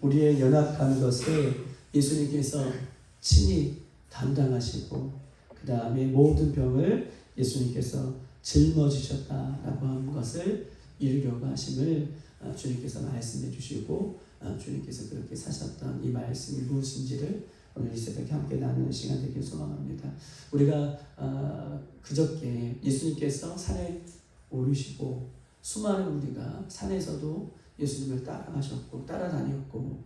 우리의 연약한 것을 예수님께서 친히 담당하시고 그 다음에 모든 병을 예수님께서 짊어지셨다라고 하는 것을 이루려고 하심을 어, 주님께서 말씀해 주시고 어, 주님께서 그렇게 사셨던 이 말씀이 무엇인지를 오늘 이 새벽에 함께 나누는 시간 되길 소망합니다. 우리가 어, 그저께 예수님께서 산에 오르시고 수많은 우리가 산에서도 예수님을 따라가셨고 따라다녔고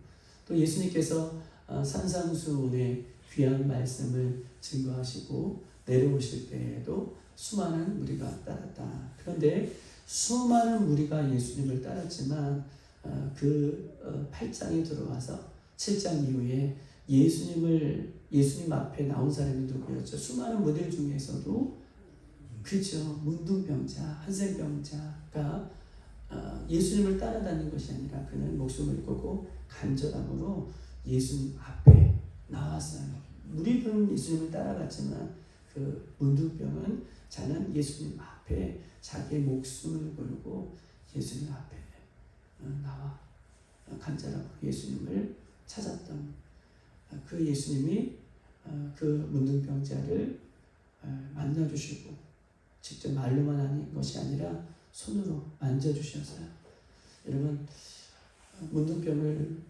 또 예수님께서 어, 산상수훈의 귀한 말씀을 증거하시고 내려오실 때에도 수많은 무리가 따랐다. 그런데 수많은 무리가 예수님을 따랐지만 어, 그 어, 8장에 들어와서 7장 이후에 예수님을 예수님 앞에 나온 사람이 누구였죠? 수많은 무리들 중에서도 그죠 문둥병자 한센병자가 어, 예수님을 따라다닌 것이 아니라 그는 목숨을 걸고 간절함으로 예수님 앞에 나왔어요. 무리들은 예수님을 따라갔지만 그 문둥병은 자는 예수님 앞에 자기의 목숨을 걸고 예수님 앞에 어, 나와 간절하고 예수님을 찾았던 어, 그 예수님이 어, 그 문둥병자를 어, 만나주시고 직접 말로만 하는 것이 아니라 손으로 만져주셨어요. 여러분 어, 문둥병을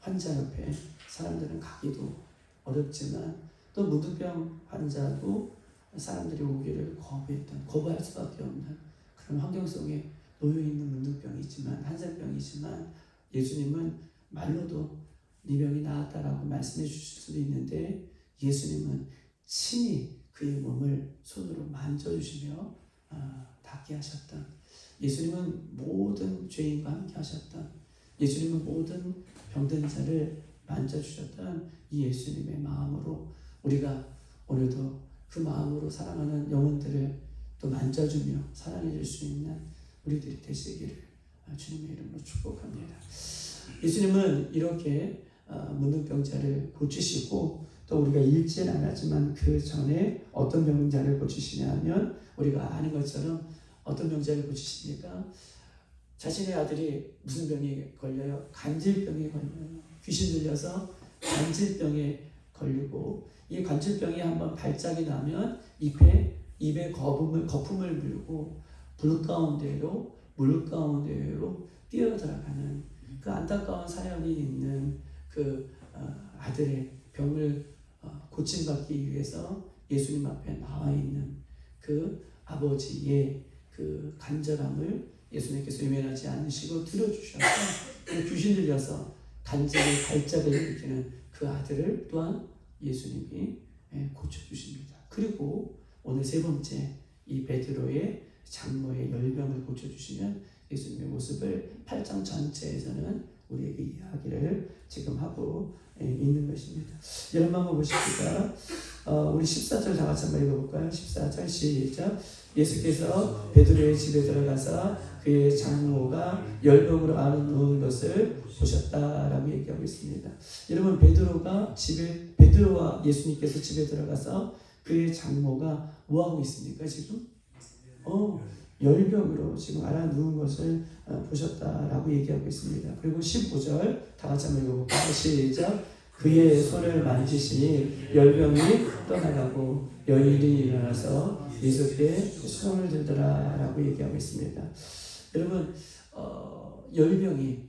환자 옆에 사람들은 가기도 어렵지만 또 문둥병 환자도 사람들이 오기를 거부했던 거부할 수밖에 없는 그런 환경 속에 놓여 있는 문둥병이지만 한센병이지만 예수님은 말로도 네 병이 나았다라고 말씀해 주실 수도 있는데 예수님은 친히 그의 몸을 손으로 만져주시며 아, 닿게 하셨던 예수님은 모든 죄인과 함께 하셨던 예수님은 모든 병든 자를 만져주셨던 이 예수님의 마음으로 우리가 오늘도 그 마음으로 사랑하는 영혼들을 또 만져주며 사랑해 줄 수 있는 우리들이 되시기를 주님의 이름으로 축복합니다. 예수님은 이렇게 어, 문둥병자를 고치시고 또 우리가 읽지는 않았지만 그 전에 어떤 병자를 고치시냐면 우리가 아는 것처럼 어떤 병자를 고치십니까? 자신의 아들이 무슨 병에 걸려요? 간질병에 걸려요. 귀신 들려서 간질병에 걸리고 이 간질병이 한번 발작이 나면 입에 입에 거품을 거품을 물고 불 가운데로 물 가운데로 뛰어들어가는 그 안타까운 사연이 있는 그 어, 아들의 병을 어, 고침받기 위해서 예수님 앞에 나와 있는 그 아버지의 그 간절함을 예수님께서 외면하지 않으시고 들어주셔서 그 귀신 들려서 간절히 발작을 일으키는 그 아들을 또한 예수님이 예, 고쳐주십니다. 그리고 오늘 세 번째 이 베드로의 장모의 열병을 고쳐주시면 예수님의 모습을 8장 전체에서는 우리에게 이야기를 지금 하고 예, 있는 것입니다. 여러분 한번 보십시다. 어, 우리 14절 다 같이 한번 읽어볼까요? 14절 시작. 예수께서 베드로의 집에 들어가서 그의 장모가 열병으로 누운 것을 보셨다라고 얘기하고 있습니다. 여러분 베드로가 집에 베드로와 예수님께서 집에 들어가서 그의 장모가 뭐 하고 있습니까 지금? 어 열병으로 지금 앓아 누운 것을 어, 보셨다라고 얘기하고 있습니다. 그리고 15절 다 같이 한번 읽어볼까요? 시작. 그의 손을 만지시니 열병이 떠나가고 여인이 일어나서 예수께 손을 들더라 라고 얘기하고 있습니다. 여러분 어, 열병이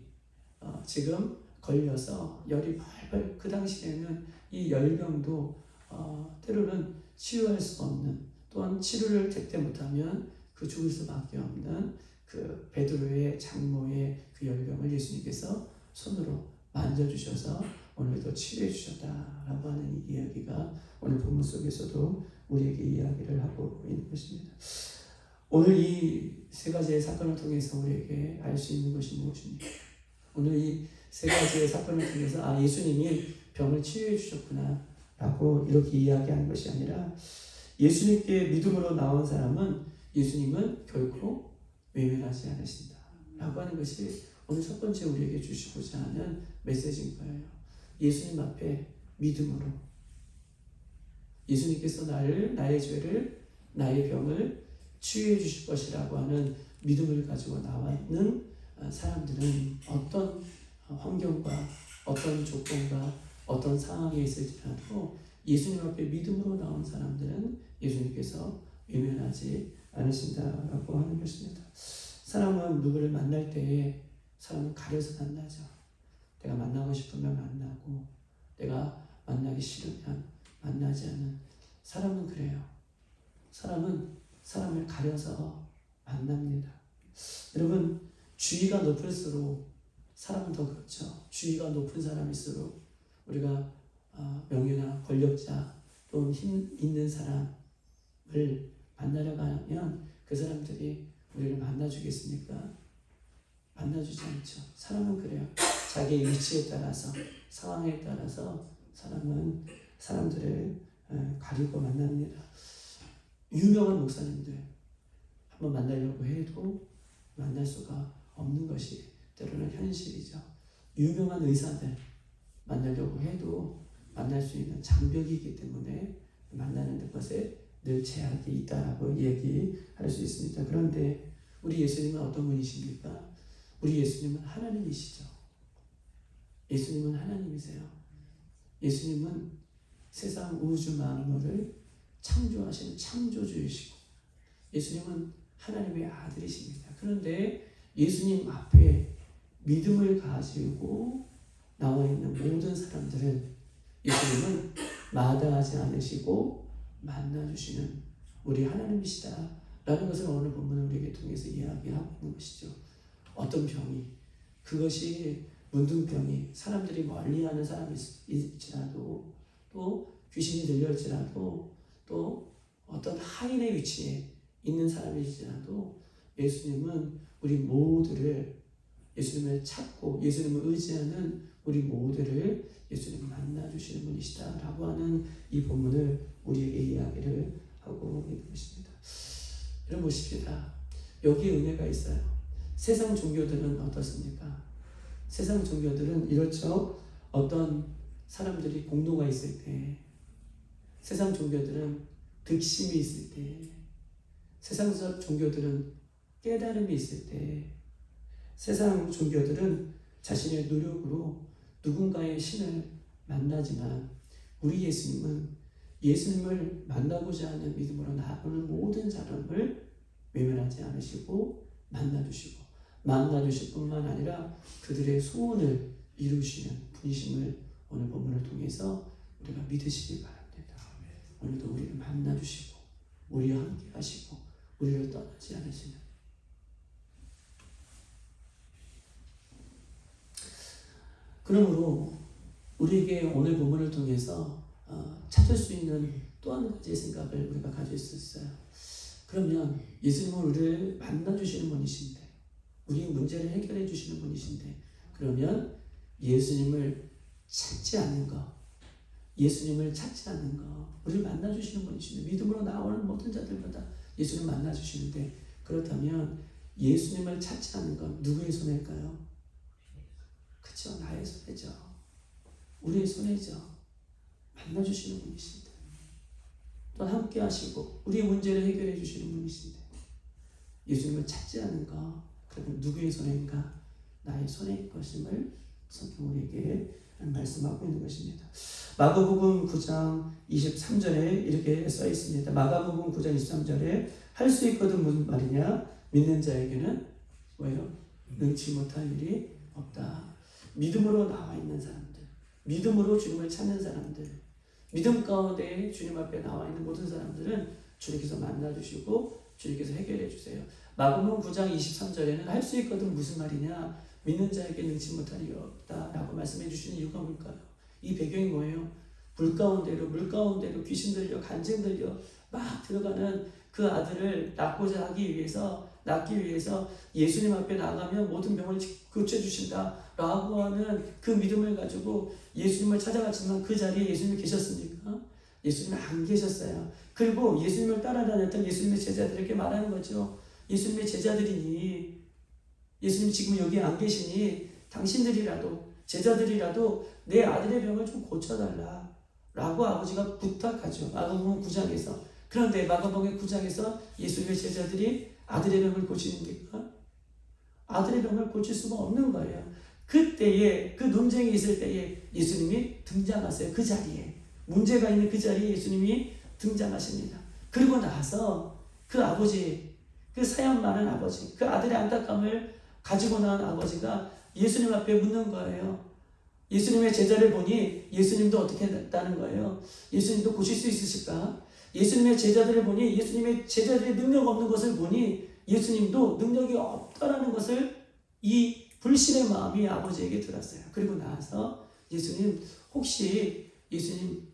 어, 지금 걸려서 열이 펄펄 그 당시에는 이 열병도 어, 때로는 치유할 수 없는 또한 치료를 제때 못하면 그 죽을 수밖에 없는 그 베드로의 장모의 그 열병을 예수님께서 손으로 만져주셔서 오늘도 치유해 주셨다라고 하는 이 이야기가 오늘 본문 속에서도 우리에게 이야기를 하고 있는 것입니다. 오늘 이 세 가지의 사건을 통해서 우리에게 알 수 있는 것이 무엇입니까? 오늘 이 세 가지의 사건을 통해서 아 예수님이 병을 치유해 주셨구나 라고 이렇게 이야기하는 것이 아니라 예수님께 믿음으로 나온 사람은 예수님은 결코 외면하지 않으신다 라고 하는 것이 오늘 첫 번째 우리에게 주시고자 하는 메시지인 거예요. 예수님 앞에 믿음으로 예수님께서 나를 나의 죄를 나의 병을 치유해 주실 것이라고 하는 믿음을 가지고 나와 있는 사람들은 어떤 환경과 어떤 조건과 어떤 상황에 있을지라도 예수님 앞에 믿음으로 나온 사람들은 예수님께서 외면하지 않으신다라고 하는 것입니다. 사람은 누구를 만날 때에 사람은 가려서 만나죠. 내가 만나고 싶으면 만나고 내가 만나기 싫으면 만나지 않는 사람은 그래요. 사람은 사람을 가려서 만납니다. 여러분 주의가 높을수록 사람은 더 그렇죠. 주의가 높은 사람일수록 우리가 어, 명예나 권력자 또는 힘 있는 사람을 만나려고 하면 그 사람들이 우리를 만나주겠습니까? 만나주지 않죠. 사람은 그래요. 자기의 위치에 따라서 상황에 따라서 사람은 사람들을 어, 가리고 만납니다. 유명한 목사님들 한번 만나려고 해도 만날 수가 없는 것이 때로는 현실이죠. 유명한 의사들 만나려고 해도 만날 수 있는 장벽이기 때문에 만나는 것에 늘 제약이 있다라고 얘기할 수 있습니다. 그런데 우리 예수님은 어떤 분이십니까? 우리 예수님은 하나님이시죠. 예수님은 하나님이세요. 예수님은 세상 우주 만물을 창조하시는 창조주이시고 예수님은 하나님의 아들이십니다. 그런데 예수님 앞에 믿음을 가지고 나와 있는 모든 사람들은 예수님은 마다하지 않으시고 만나주시는 우리 하나님이시다. 라는 것을 오늘 본문을 우리에게 통해서 이야기하고 있는 것이죠. 어떤 병이, 그것이 문둥병이 사람들이 멀리하는 사람일지라도 또 귀신이 들릴지라도 또 어떤 하인의 위치에 있는 사람일지라도 예수님은 우리 모두를 예수님을 찾고 예수님을 의지하는 우리 모두를 예수님 만나주시는 분이시다라고 하는 이 본문을 우리에게 이야기를 하고 있는 것입니다. 여러분 보십시다. 여기에 은혜가 있어요. 세상 종교들은 어떻습니까? 세상 종교들은 이렇죠. 어떤 사람들이 공로가 있을 때, 세상 종교들은 득심이 있을 때, 세상 종교들은 깨달음이 있을 때, 세상 종교들은 자신의 노력으로 누군가의 신을 만나지만 우리 예수님은 예수님을 만나고자 하는 믿음으로 나아가는 모든 사람을 외면하지 않으시고 만나주시고 만나주실 뿐만 아니라 그들의 소원을 이루시는 분이심을 오늘 본문을 통해서 우리가 믿으시기 바랍니다. 오늘도 우리를 만나주시고 우리와 함께 하시고 우리를 떠나지 않으시는 그러므로 우리에게 오늘 본문을 통해서 어, 찾을 수 있는 또 한 가지의 생각을 우리가 가질 수 있어요. 그러면 예수님은 우리를 만나주시는 분이신데, 우리 문제를 해결해 주시는 분이신데, 그러면 예수님을 찾지 않는 것, 예수님을 찾지 않는 것, 우리를 만나주시는 분이신데, 믿음으로 나오는 모든 자들마다 예수님 만나주시는데, 그렇다면 예수님을 찾지 않는 것, 누구의 손일까요? 그쵸, 나의 손이죠. 우리의 손이죠. 만나주시는 분이신데 또 함께 하시고 우리의 문제를 해결해 주시는 분이신데 예수님을 찾지 않는 것 그러면 누구의 손인가 나의 손의 것임을 성경 우리에게 말씀하고 있는 것입니다. 마가복음 9장 23절에 이렇게 써 있습니다. 마가복음 9장 23절에 할 수 있거든 무슨 말이냐? 믿는 자에게는 뭐예요? 능치 못할 일이 없다. 믿음으로 나와 있는 사람들, 믿음으로 주님을 찾는 사람들, 믿음 가운데 주님 앞에 나와 있는 모든 사람들은 주님께서 만나주시고 주님께서 해결해 주세요. 마가복음 9장 23절에는 할 수 있거든 무슨 말이냐? 믿는 자에게 능치 못할 일이 없다라고 말씀해 주시는 이유가 뭘까요? 이 배경이 뭐예요? 불 가운데로 물 가운데로 귀신 들려 간증 들려 막 들어가는 그 아들을 낳고자 하기 위해서 낳기 위해서 예수님 앞에 나가면 모든 병을 고쳐 주신다라고 하는 그 믿음을 가지고 예수님을 찾아갔지만 그 자리에 예수님이 계셨습니까? 예수님이 안 계셨어요. 그리고 예수님을 따라다녔던 예수님의 제자들에게 말하는 거죠. 예수님의 제자들이니 예수님 지금 여기 안 계시니 당신들이라도 제자들이라도 내 아들의 병을 좀 고쳐달라 라고 아버지가 부탁하죠. 마가복음 9장에서 그런데 마가복음 9장에서 예수님의 제자들이 아들의 병을 고치는니까 아들의 병을 고칠 수가 없는 거예요. 그때에 그 논쟁이 있을 때에 예수님이 등장하세요. 그 자리에 문제가 있는 그 자리에 예수님이 등장하십니다. 그리고 나서 그 아버지 그 사연 많은 아버지 그 아들의 안타까움을 가지고 나온 아버지가 예수님 앞에 묻는 거예요. 예수님의 제자를 보니 예수님도 어떻게 됐다는 거예요. 예수님도 고칠 수 있으실까? 예수님의 제자들을 보니 예수님의 제자들의 능력 없는 것을 보니 예수님도 능력이 없다라는 것을 이 불신의 마음이 아버지에게 들었어요. 그리고 나서 예수님 혹시 예수님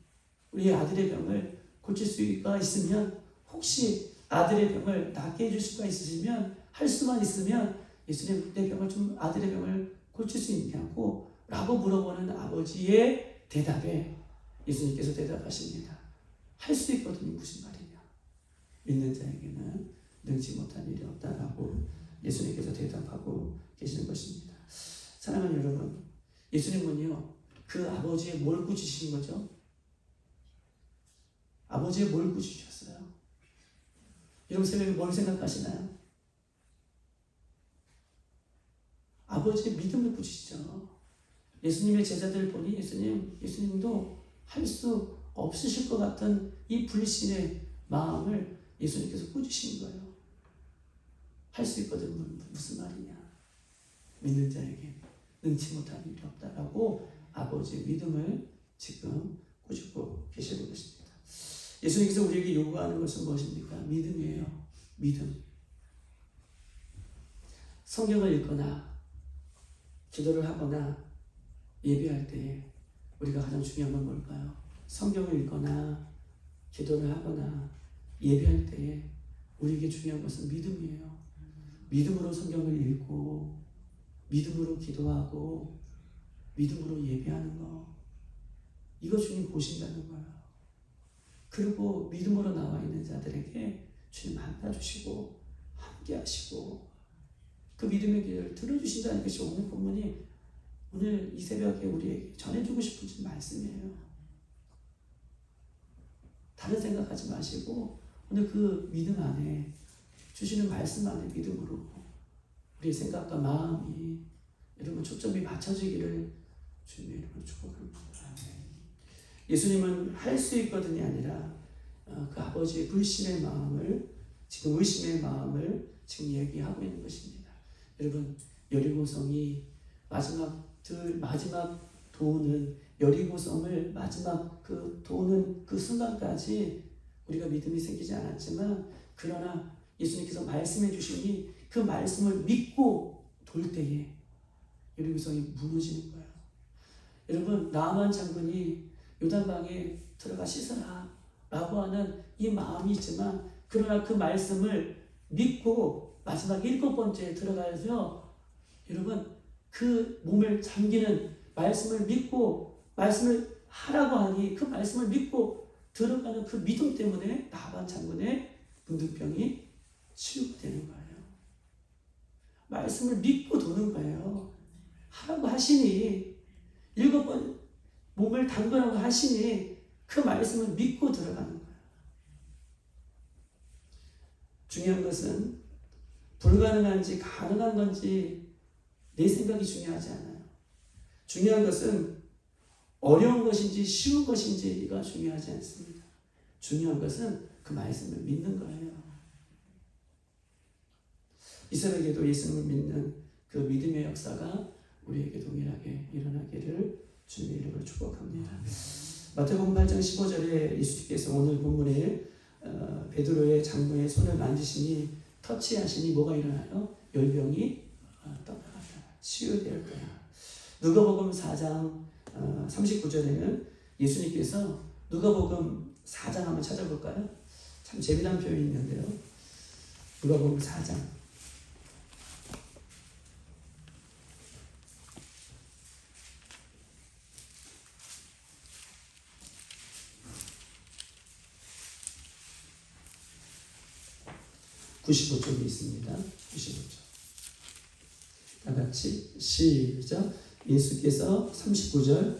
우리 아들의 병을 고칠 수가 있으면 혹시 아들의 병을 낫게 해줄 수가 있으시면 할 수만 있으면 예수님 내 병을 좀 아들의 병을 고칠 수 있냐고 라고 물어보는 아버지의 대답에 예수님께서 대답하십니다. 할 수 있거든요. 무슨 말이냐. 믿는 자에게는 능치 못한 일이 없다라고 예수님께서 대답하고 계시는 것입니다. 사랑하는 여러분, 예수님은요, 그 아버지의 뭘 꾸짖으신 거죠? 아버지의 뭘 꾸짖으셨어요? 여러분 새벽에 뭘 생각하시나요? 아버지의 믿음을 꾸짖죠. 예수님의 제자들을 보니 예수님, 예수님도 할 수 없으실 것 같은 이 불신의 마음을 예수님께서 꾸짖으신 거예요. 할 수 있거든 무슨 말이냐? 믿는 자에게 능치 못한 일이 없다라고 아버지의 믿음을 지금 꾸짖고 계시는 것입니다. 예수님께서 우리에게 요구하는 것은 무엇입니까? 믿음이에요. 믿음. 성경을 읽거나 기도를 하거나 예배할 때 우리가 가장 중요한 건 뭘까요? 성경을 읽거나 기도를 하거나 예배할 때 우리에게 중요한 것은 믿음이에요. 믿음으로 성경을 읽고 믿음으로 기도하고 믿음으로 예배하는 거 이거 주님 보신다는 거예요. 그리고 믿음으로 나와 있는 자들에게 주님 만나주시고 함께 하시고 그 믿음의 길을 들어주신다는 것이 오늘 본문이 오늘 이 새벽에 우리에게 전해주고 싶은 말씀이에요. 다른 생각하지 마시고 오늘 그 믿음 안에 주시는 말씀 안에 믿음으로 우리의 생각과 마음이 여러분 초점이 맞춰지기를 주님의 이름으로 축복합니다. 예수님은 할 수 있거든이 아니라 어, 그 아버지의 불신의 마음을 지금 의심의 마음을 지금 얘기하고 있는 것입니다. 여러분 여리고성이 마지막 들 마지막 도는 여리고성을 마지막 그 도는 그 순간까지 우리가 믿음이 생기지 않았지만 그러나 예수님께서 말씀해 주시니 그 말씀을 믿고 돌 때에 여리고 성이 무너지는 거예요. 여러분 나만 장군이 요단강에 들어가 씻어라 라고 하는 이 마음이 있지만 그러나 그 말씀을 믿고 마지막 일곱 번째에 들어가서 여러분 그 몸을 잠기는 말씀을 믿고 말씀을 하라고 하니 그 말씀을 믿고 들어가는 그 믿음 때문에 나반 장군의 문득병이 치유가 되는 거예요. 말씀을 믿고 도는 거예요. 하라고 하시니 일곱 번 몸을 담그라고 하시니 그 말씀을 믿고 들어가는 거예요. 중요한 것은 불가능한지 가능한 건지 내 생각이 중요하지 않아요. 중요한 것은 어려운 것인지 쉬운 것인지가 중요하지 않습니다. 중요한 것은 그 말씀을 믿는 거예요. 이 새벽에도 예수님을 믿는 그 믿음의 역사가 우리에게 동일하게 일어나기를 주님의 이름으로 축복합니다. 마태복음 8장 15절에 예수님께서 오늘 본문에 어, 베드로의 장부의 손을 만지시니 터치하시니 뭐가 일어나요? 열병이 어, 떠나갔다. 치유될 거야. 누가복음 4장 어, 39절에는 예수님께서 누가복음 4장 한번 찾아볼까요? 참 재미난 표현이 있는데요. 누가복음 4장 95쪽에 있습니다. 95쪽. 다 같이 시작. 예수께서 39절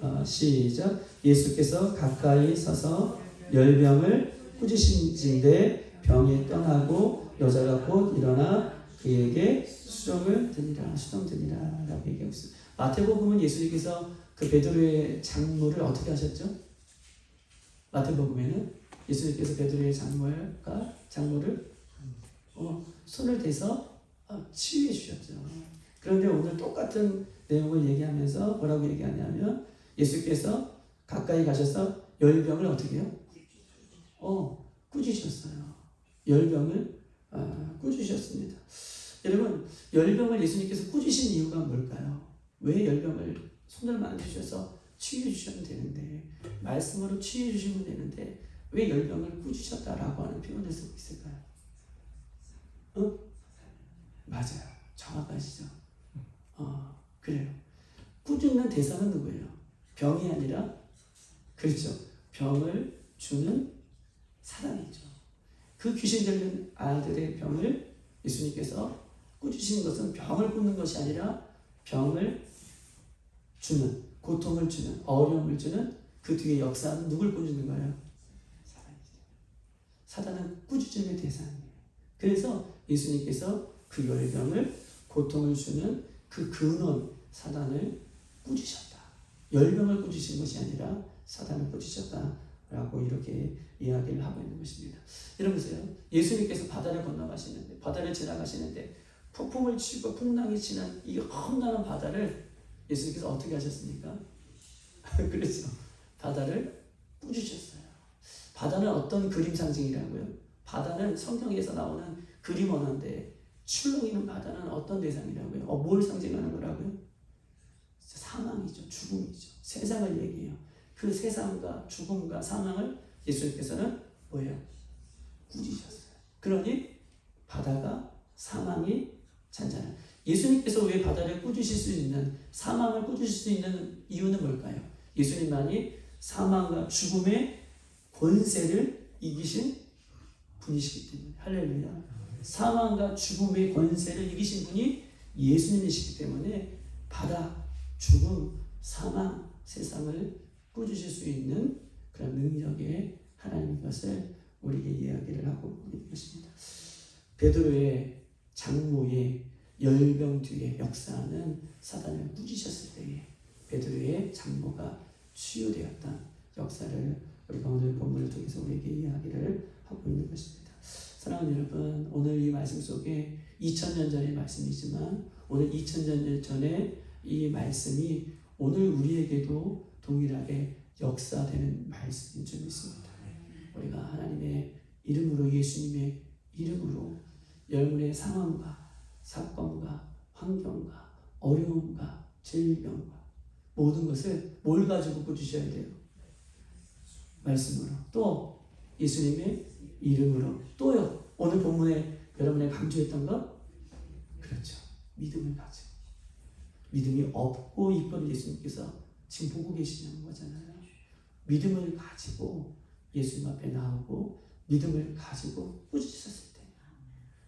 어, 시작. 예수께서 가까이 서서 열병을 꾸짖으신데 병이 떠나고 여자가 곧 일어나 그에게 수정을 드니라 수정 드니라 라고 얘기하고 있습니다. 마태복음은 예수님께서 그 베드로의 장모를 어떻게 하셨죠? 마태복음에는 예수님께서 베드로의 장모가 장모를 어, 손을 대서 어, 치유해 주셨죠. 그런데 오늘 똑같은 내용을 얘기하면서 뭐라고 얘기하냐면 예수께서 가까이 가셔서 열병을 어떻게 해요? 어, 꾸짖으셨어요. 열병을 아, 꾸짖으셨습니다. 여러분, 열병을 예수님께서 꾸짖으신 이유가 뭘까요? 왜 열병을 손을 만드셔서 치유해 주시면 되는데 말씀으로 치유해 주시면 되는데 왜 열병을 꾸짖으셨다라고 하는 표현을 쓰고 있을까요? 어? 맞아요. 정확하시죠? 어, 그래요. 꾸짖는 대상은 누구예요? 병이 아니라 그렇죠. 병을 주는 사람이죠. 그 귀신 들린 아들의 병을 예수님께서 꾸짖으신 것은 병을 꾸는 것이 아니라 병을 주는 고통을 주는 어려움을 주는 그 뒤에 역사는 누굴 꾸짖는 거예요? 사단이죠. 사단은 꾸짖음의 대상이에요. 그래서 예수님께서 그 열병을 고통을 주는 그 근원 사단을 꾸짖으셨다. 열병을 꾸짖으신 것이 아니라 사단을 꾸짖으셨다라고 이렇게 이야기를 하고 있는 것입니다. 보세요. 예수님께서 바다를 건너가시는데 바다를 지나가시는데 폭풍을 치고 풍랑이 치는 이 험난한 바다를 예수님께서 어떻게 하셨습니까? 그렇죠. 바다를 꾸짖으셨어요. 바다는 어떤 그림 상징이라고요? 바다는 성경에서 나오는 그림 언어인데 출렁이는 바다는 어떤 대상이라고요? 어, 뭘 상징하는 거라고요? 사망이죠. 죽음이죠. 세상을 얘기해요. 그 세상과 죽음과 사망을 예수님께서는 뭐예요? 꾸짖으셨어요. 그러니 바다가 사망이 잔잔한 예수님께서 왜 바다를 꾸짖으실 수 있는 사망을 꾸짖을 수 있는 이유는 뭘까요? 예수님만이 사망과 죽음의 권세를 이기신 분이시기 때문에 할렐루야. 사망과 죽음의 권세를 이기신 분이 예수님이시기 때문에 바다, 죽음, 사망, 세상을 꾸짖을 수 있는 그런 능력의 하나님인 것을 우리에게 이야기를 하고 있는 것입니다. 베드로의 장모의 열병 뒤의 역사는 사단을 꾸짖으셨을 때에 베드로의 장모가 치유되었던 역사를 우리가 오늘 본문을 통해서 우리에게 이야기를 하고 있는 것입니다. 사랑하는 여러분, 오늘 이 말씀 속에 2000년 전의 말씀이지만 오늘 2000년 전의 이 말씀이 오늘 우리에게도 동일하게 역사되는 말씀인 줄 믿습니다. 우리가 하나님의 이름으로 예수님의 이름으로 여러분의 상황과 사건과 환경과 어려움과 질병과 모든 것을 뭘 가지고 꾸짖어야 돼요? 말씀으로 또 예수님의 이름으로 또요. 오늘 본문에 여러분의 강조했던 것 그렇죠. 믿음을 가지고 믿음이 없고 있건 예수님께서 지금 보고 계시는 거잖아요. 믿음을 가지고 예수님 앞에 나오고 믿음을 가지고 꾸짖으셨을 때.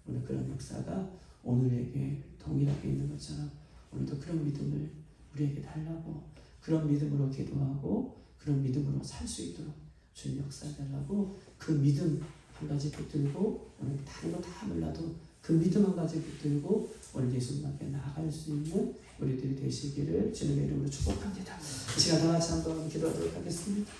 오늘 그런 역사가 오늘에게 동일하게 있는 것처럼 오늘도 그런 믿음을 우리에게 달라고 그런 믿음으로 기도하고 그런 믿음으로 살 수 있도록 주님 역사해 달라고 그 믿음 한 가지 붙들고 다른 거 다 몰라도 그 믿음 한 가지 붙들고 오늘 예수님 앞에 나아갈 수 있는 우리들이 되시기를 주님의 이름으로 축복합니다. 이 시간 다 같이 한번 기도하도록 하겠습니다.